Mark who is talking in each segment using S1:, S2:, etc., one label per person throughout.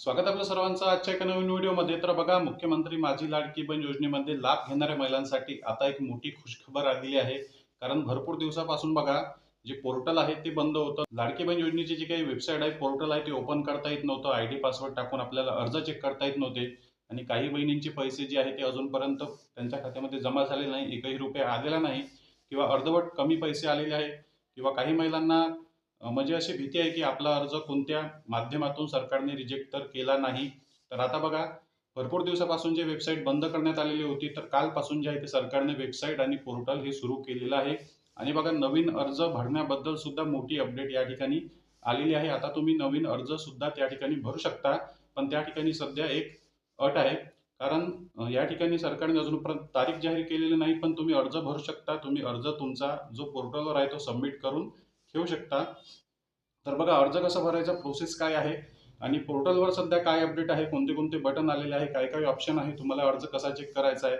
S1: स्वागत आपलं आपल्या सर्वांचं आजच्या एका नवीन व्हिडिओमध्ये. तर बघा मुख्यमंत्री माझी लाडकी बहीण योजनेमध्ये लाभ घेणाऱ्या महिलांसाठी आता एक मोठी खुशखबर आलेली आहे. कारण भरपूर दिवसापासून बघा जे पोर्टल आहे ते बंद होतं. लाडकी बहीण योजनेची जी काही वेबसाईट आहे पोर्टल आहे ते ओपन करता येत नव्हतं. आय डी पासवर्ड टाकून आपल्याला अर्ज चेक करता येत नव्हते. आणि काही बहिणींचे पैसे जे आहे ते अजूनपर्यंत त्यांच्या खात्यामध्ये जमा झाले नाही. एकही रुपये आलेला नाही. किंवा अर्धवट कमी पैसे आलेले आहे. किंवा काही महिलांना म्हणजे अशी भीती आहे की आपला अर्ज कोणत्या माध्यमातून सरकारने रिजेक्ट तर केला नाही. तर आता बघा भरपूर दिवसापासून जे वेबसाईट बंद करण्यात आलेली होती तर कालपासून जे आहे ते सरकारने वेबसाईट आणि पोर्टल हे सुरू केलेलं आहे. आणि बघा नवीन अर्ज भरण्याबद्दल सुद्धा मोठी अपडेट या ठिकाणी आलेली आहे. आता तुम्ही नवीन अर्ज सुद्धा त्या ठिकाणी भरू शकता. पण त्या ठिकाणी सध्या एक अट आहे. कारण या ठिकाणी सरकारने अजूनपर्यंत तारीख जाहीर केलेली नाही पण तुम्ही अर्ज भरू शकता. तुम्ही अर्ज तुमचा जो पोर्टलवर आहे तो सबमिट करून ठेवू शकता. तर बघा अर्ज कसा भरायचा प्रोसेस काय आहे आणि पोर्टलवर सध्या काय अपडेट आहे कोणते कोणते बटन आलेले आहे काय काय ऑप्शन आहे तुम्हाला अर्ज कसा चेक करायचा आहे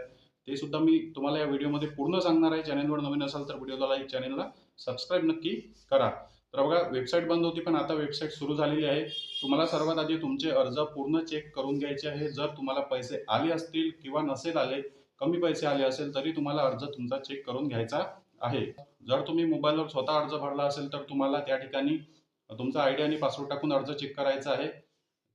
S1: ते सुद्धा मी तुम्हाला या व्हिडिओमध्ये पूर्ण सांगणार आहे. चॅनलवर नवीन असाल तर व्हिडिओला लाईक चॅनलला सबस्क्राईब नक्की करा. तर बघा वेबसाईट बंद होती पण आता वेबसाईट सुरू झालेली आहे. तुम्हाला सर्वात आधी तुमचे अर्ज पूर्ण चेक करून घ्यायचे आहे. जर तुम्हाला पैसे आले असतील किंवा नसेल आले कमी पैसे आले असेल तरी तुम्हाला अर्ज तुमचा चेक करून घ्यायचा आहे. जर तुम्ही मोबाईलवर स्वतः अर्ज भरला असेल तर तुम्हाला त्या ठिकाणी तुमचा आय डी आणि पासवर्ड टाकून अर्ज चेक करायचा आहे.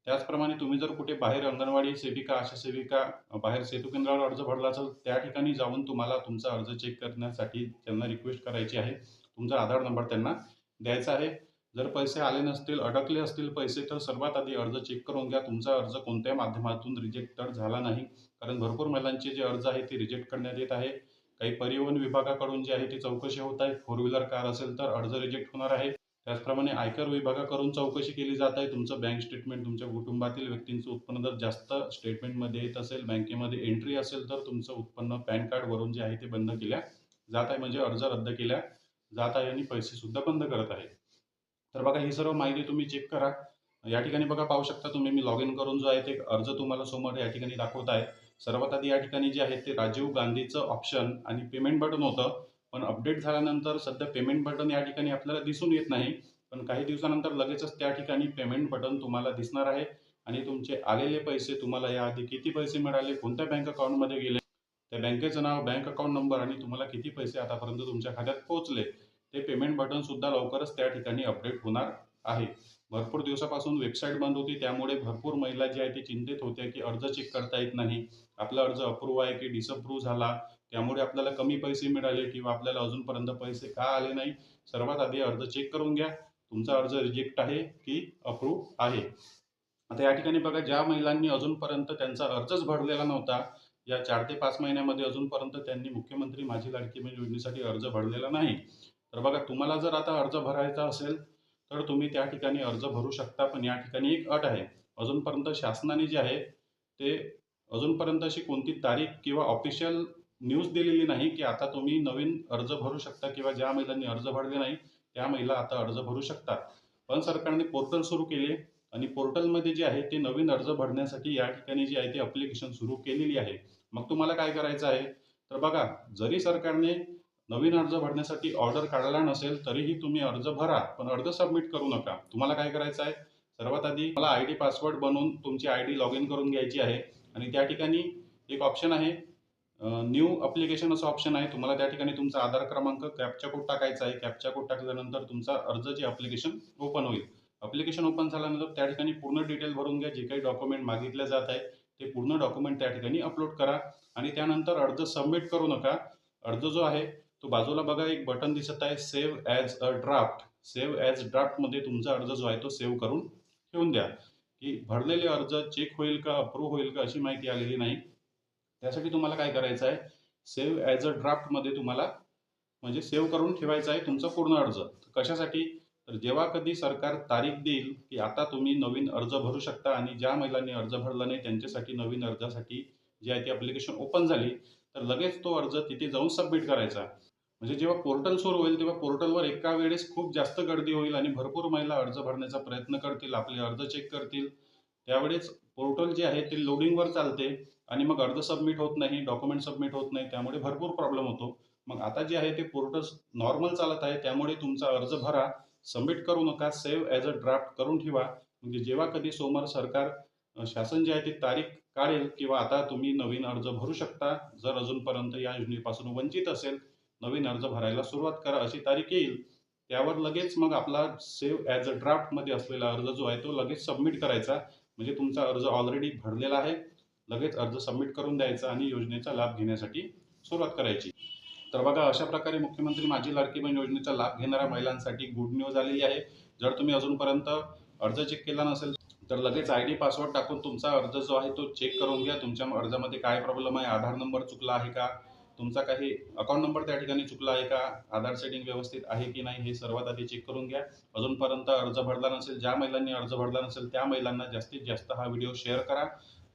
S1: त्याचप्रमाणे तुम्ही जर कुठे बाहेर अंगणवाडी सेविका आशा सेविका बाहेर सेतू केंद्रावर अर्ज भरला असेल त्या ठिकाणी जाऊन तुम्हाला तुमचा अर्ज चेक करण्यासाठी त्यांना रिक्वेस्ट करायची आहे. तुमचा आधार नंबर त्यांना द्यायचा आहे. जर पैसे आले नसतील अडकले असतील पैसे तर सर्वात आधी अर्ज चेक करून घ्या. तुमचा अर्ज कोणत्या माध्यमातून रिजेक्ट तर झाला नाही. कारण भरपूर महिलांचे जे अर्ज आहे ते रिजेक्ट करण्यात येत आहे. काही परिवहन विभागाकडून जे आहे ती चौकशी होत आहे फोर व्हीलर कार असेल तर अर्ज रिजेक्ट होणार आहे. त्याचप्रमाणे आयकर विभागाकडून चौकशी केली जात आहे. तुमचं बँक स्टेटमेंट तुमच्या कुटुंबातील व्यक्तींचं उत्पन्न जर जास्त स्टेटमेंटमध्ये येत असेल बँकेमध्ये एंट्री असेल तर तुमचं उत्पन्न पॅन कार्डवरून जे आहे ते बंद केल्या जात आहे. म्हणजे अर्ज रद्द केल्या जात आहे आणि पैसे सुद्धा बंद करत आहे. तर बघा ही सर्व माहिती तुम्ही चेक करा. या ठिकाणी बघा पाहू शकता तुम्ही मी लॉग इन करून जो आहे ते अर्ज तुम्हाला समोर या ठिकाणी दाखवत आहे. सर्वात आधी या ठिकाणी जे आहे ते राजीव गांधीचं ऑप्शन आणि पेमेंट बटन होतं. पण अपडेट झाल्यानंतर सध्या पेमेंट बटन या ठिकाणी आपल्याला दिसून येत नाही. पण काही दिवसानंतर लगेचच त्या ठिकाणी पेमेंट बटन तुम्हाला दिसणार आहे. आणि तुमचे आलेले पैसे तुम्हाला याआधी किती पैसे मिळाले कोणत्या बँक अकाउंटमध्ये गेले त्या बँकेचं नाव बँक अकाउंट नंबर आणि तुम्हाला किती पैसे आतापर्यंत तुमच्या खात्यात पोहोचले ते पेमेंट बटन सुद्धा लवकरच त्या ठिकाणी अपडेट होणार आहे. भरपूर दिवसापासून वेबसाईट बंद होती. त्यामुळे भरपूर महिला जी आहे ते चिंतित होत्या की अर्ज चेक करता येत नाही. आपला अर्ज अप्रूव्ह आहे की डिसअप्रूव्ह झाला. त्यामुळे आपल्याला कमी पैसे मिळाले किंवा आपल्याला अजूनपर्यंत पैसे का आले नाही? सर्वात आधी अर्ज चेक करून घ्या. तुमचा अर्ज रिजेक्ट आहे की अप्रूव्ह आहे? आता या ठिकाणी बघा ज्या महिलांनी अजूनपर्यंत त्यांचा अर्जच भरलेला नव्हता या चार ते पाच महिन्यामध्ये अजूनपर्यंत त्यांनी मुख्यमंत्री माझी लाडकी योजनेसाठी अर्ज भरलेला नाही. तर बघा तुम्हाला जर आता अर्ज भरायचा असेल तर तुम्ही त्या ठिकाणी अर्ज भरू शकता पण या ठिकाणी एक अट आहे. अजूनपर्यंत शासनाने जे आहे ते अजूनपर्यंत अशी कोणती तारीख किंवा ऑफिशियल न्यूज दिलेली नाही की आता तुम्ही नवीन अर्ज भरू शकता किंवा ज्या महिलांनी अर्ज भरले नाही त्या महिला आता अर्ज भरू शकतात. पण सरकारने पोर्टल सुरू केले आणि पोर्टलमध्ये जे आहे ते नवीन अर्ज भरण्यासाठी या ठिकाणी जी आहे ते अप्लिकेशन सुरू केलेली आहे. मग तुम्हाला काय करायचं आहे? तर बघा जरी सरकारने नवीन अर्ज भरण्यासाठी ऑर्डर काढला नसेल तरीही तुम्ही अर्ज भरा पण अर्ज सबमिट करू नका. तुम्हाला काय करायचं आहे? सर्वात आधी मला आय डी पासवर्ड बनवून तुमची आय डी लॉग इन करून घ्यायची आहे. आणि त्या ठिकाणी एक ऑप्शन आहे. न्यू अप्लिकेशन असं ऑप्शन आहे. तुम्हाला त्या ठिकाणी तुमचा आधार क्रमांक कॅपचा कोड टाकायचा आहे. कॅपचा कोड टाकल्यानंतर तुमचा अर्ज जे अप्लिकेशन ओपन होईल. अप्लिकेशन ओपन झाल्यानंतर त्या ठिकाणी पूर्ण डिटेल भरून घ्या. जे काही डॉक्युमेंट मागितले जात आहे ते पूर्ण डॉक्युमेंट त्या ठिकाणी अपलोड करा. आणि त्यानंतर अर्ज सबमिट करू नका. अर्ज जो आहे तो बाजूला बघा एक बटन दिसत आहे save as a draft save as ड्राफ्टमध्ये तुमचा अर्ज जो आहे तो सेव्ह करून ठेवून द्या. की भरलेले अर्ज चेक होईल का अप्रूव्ह होईल का अशी माहिती आलेली नाही. त्यासाठी तुम्हाला काय करायचं आहे? सेव्ह ॲज अ ड्राफ्टमध्ये तुम्हाला म्हणजे सेव्ह करून ठेवायचा आहे तुमचा पूर्ण अर्ज. कशासाठी? तर जेव्हा कधी सरकार तारीख देईल की आता तुम्ही नवीन अर्ज भरू शकता आणि ज्या महिलांनी अर्ज भरला नाही त्यांच्यासाठी नवीन अर्जासाठी जी आहे ती अप्लिकेशन ओपन झाली तर लगेच तो अर्ज तिथे जाऊन सबमिट करायचा. म्हणजे जेव्हा पोर्टल सुरू होईल तेव्हा पोर्टलवर एका वेळेस खूप जास्त गर्दी होईल आणि भरपूर महिला अर्ज भरण्याचा प्रयत्न करतील आपले अर्ज चेक करतील. त्यावेळेस पोर्टल जे आहे ते लोडिंगवर चालते आणि मग अर्ज सबमिट होत नाही डॉक्युमेंट सबमिट होत नाही त्यामुळे भरपूर प्रॉब्लेम होतो. मग आता जे आहे ते पोर्टल नॉर्मल चालत आहे त्यामुळे तुमचा अर्ज भरा सबमिट करू नका सेव्ह ॲज अ ड्राफ्ट करून ठेवा. म्हणजे जेव्हा कधी सोमवार सरकार शासन जे आहे ते तारीख काढेल किंवा आता तुम्ही नवीन अर्ज भरू शकता जर अजूनपर्यंत या योजनेपासून वंचित असेल नवीन अर्ज भरायला सुरुवात करा अशी तारीख येईल. त्यावर लगेच मग आपला सेव्ह ॲज अ ड्राफ्टमध्ये असलेला अर्ज जो आहे तो लगेच सबमिट करायचा. म्हणजे तुमचा अर्ज ऑलरेडी भरलेला आहे. लगेच अर्ज सबमिट करून द्यायचा आणि योजनेचा लाभ घेण्यासाठी सुरुवात करायची. तर बघा अशा प्रकारे मुख्यमंत्री माझी लाडकी बहीण योजनेचा लाभ घेणाऱ्या महिलांसाठी गुड न्यूज आलेली आहे. जर तुम्ही अजूनपर्यंत अर्ज चेक केला नसेल तर लगेच आय डी पासवर्ड टाकून तुमचा अर्ज जो आहे तो चेक करून घ्या. तुमच्या अर्जामध्ये काय प्रॉब्लेम आहे? आधार नंबर चुकला आहे का? तुमचा काही अकाउंट नंबर त्या ठिकाणी चुकला आहे का? आधार सेटिंग व्यवस्थित आहे की नाही हे सर्वात आधी चेक करून घ्या. अजूनपर्यंत अर्ज भरला नसेल ज्या महिलांनी अर्ज भरला नसेल त्या महिलांना जास्तीत जास्त हा व्हिडिओ शेअर करा.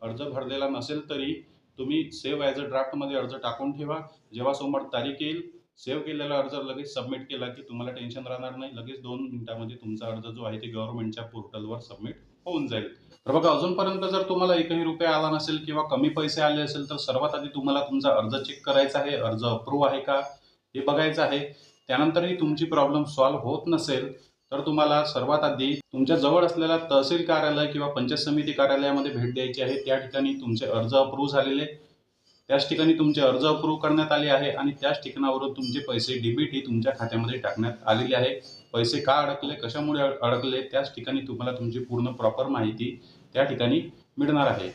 S1: अर्ज भरलेला नसेल तरी तुम्ही सेव्ह ॲज अ ड्राफ्टमध्ये अर्ज टाकून ठेवा. जेव्हा समोर तारीख येईल सेव्ह केलेला अर्ज लगेच सबमिट केला की तुम्हाला टेन्शन राहणार नाही. लगेच दोन मिनिटामध्ये तुमचा अर्ज जो आहे ते गव्हर्नमेंटच्या पोर्टलवर सबमिट होऊन जाईल. तर बघा अजूनपर्यंत जर तुम्हाला एकही रुपया आला नसेल किंवा कमी पैसे आले असेल तर सर्वात आधी तुम्हाला तुमचा अर्ज चेक करायचा आहे. अर्ज अप्रूव्ह आहे का? हे बघायचं आहे. त्यानंतरही तुमची प्रॉब्लेम सॉल्व्ह होत नसेल तर तुम्हाला सर्वात आधी तुमच्या जवळ असलेल्या तहसील कार्यालय किंवा पंचायत समिती कार्यालयामध्ये भेट द्यायची आहे. त्या ठिकाणी तुमचे अर्ज अप्रूव्ह झालेले. त्याच ठिकाणी तुमचे अर्ज अप्रूव्ह करण्यात आले आहे आणि त्याच ठिकाणावरून तुमचे पैसे डीबीटी तुमच्या खात्यामध्ये टाकण्यात आलेले आहे. पैसे का अडकले कशामुळे अडकले त्याच ठिकाणी तुम्हाला तुमची पूर्ण प्रॉपर माहिती त्या ठिकाणी मिळणार आहे.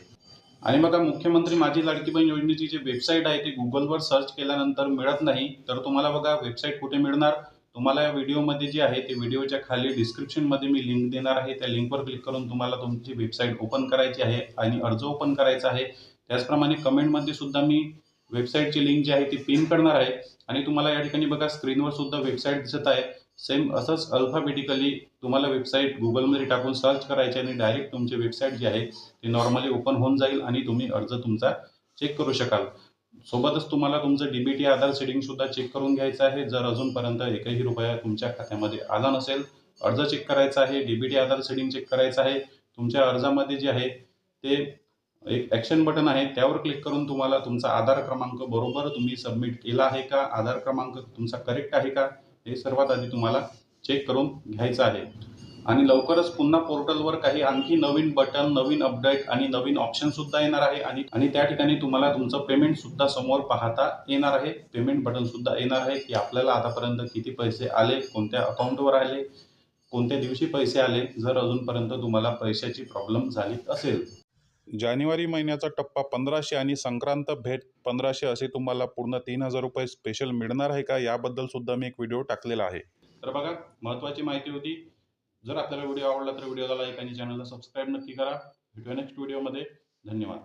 S1: आणि बघा मुख्यमंत्री माझी लाडकी बहीण योजनेची जी वेबसाईट आहे ती गुगलवर सर्च केल्यानंतर मिळत नाही. तर तुम्हाला बघा वेबसाईट कुठे मिळणार? तुम्हाला या व्हिडिओमध्ये जी आहे ते व्हिडिओच्या खाली डिस्क्रिप्शनमध्ये मी लिंक देणार आहे. त्या लिंकवर क्लिक करून तुम्हाला तुमची वेबसाईट ओपन करायची आहे आणि अर्ज ओपन करायचा आहे. त्याचप्रमाणे कमेंटमध्ये सुद्धा मी वेबसाईटची लिंक जी आहे ती पिन करणार आहे. आणि तुम्हाला या ठिकाणी बघा स्क्रीनवर सुद्धा वेबसाईट दिसत आहे. सेम असंच अल्फाबेटिकली तुम्हाला वेबसाईट गुगलमध्ये टाकून सर्च करायची आणि डायरेक्ट तुमची वेबसाईट जी आहे ती नॉर्मली ओपन होऊन जाईल आणि तुम्ही अर्ज तुमचा चेक करू शकाल. सोबतच तुम्हाला तुमचं डीबीटी आधार सेटिंग सुद्धा चेक करून घ्यायचं आहे. जर अजूनपर्यंत एकही रुपया तुमच्या खात्यामध्ये आला नसेल अर्ज चेक करायचा आहे डीबीटी आधार सेटिंग चेक करायचं आहे तुमच्या अर्जामध्ये जे आहे ते एक ॲक्शन बटन आहे त्यावर क्लिक करून तुम्हाला तुमचा आधार क्रमांक बरोबर तुम्ही सबमिट केला आहे का? आधार क्रमांक तुमचा करेक्ट आहे का? हे सर्वात आधी तुम्हाला चेक करून घ्यायचं आहे. आणि लवकरच पुन्हा पोर्टलवर काही आणखी नवीन बटन नवीन अपडेट आणि नवीन ऑप्शन सुद्धा येणार आहे. आणि आणि त्या ठिकाणी तुम्हाला तुमचं पेमेंट सुद्धा समोर पाहता येणार आहे. पेमेंट बटन सुद्धा येणार आहे की आपल्याला आतापर्यंत किती पैसे आले कोणत्या अकाउंटवर आले कोणत्या दिवशी पैसे आले जर अजूनपर्यंत तुम्हाला पैशाची प्रॉब्लेम झाली असेल.
S2: जानेवारी महिन्याचा टप्पा पंधराशे आणि संक्रांत भेट पंधराशे असे तुम्हाला पूर्ण तीन हजार रुपये स्पेशल मिळणार आहे का? याबद्दल सुद्धा मी एक व्हिडिओ टाकलेला आहे.
S1: तर बघा महत्त्वाची माहिती होती. जर आपल्याला व्हिडिओ आवडला तर व्हिडिओला लाईक आणि चॅनलला सबस्क्राईब नक्की करा. भेटूया नेक्स्ट व्हिडिओमध्ये धन्यवाद.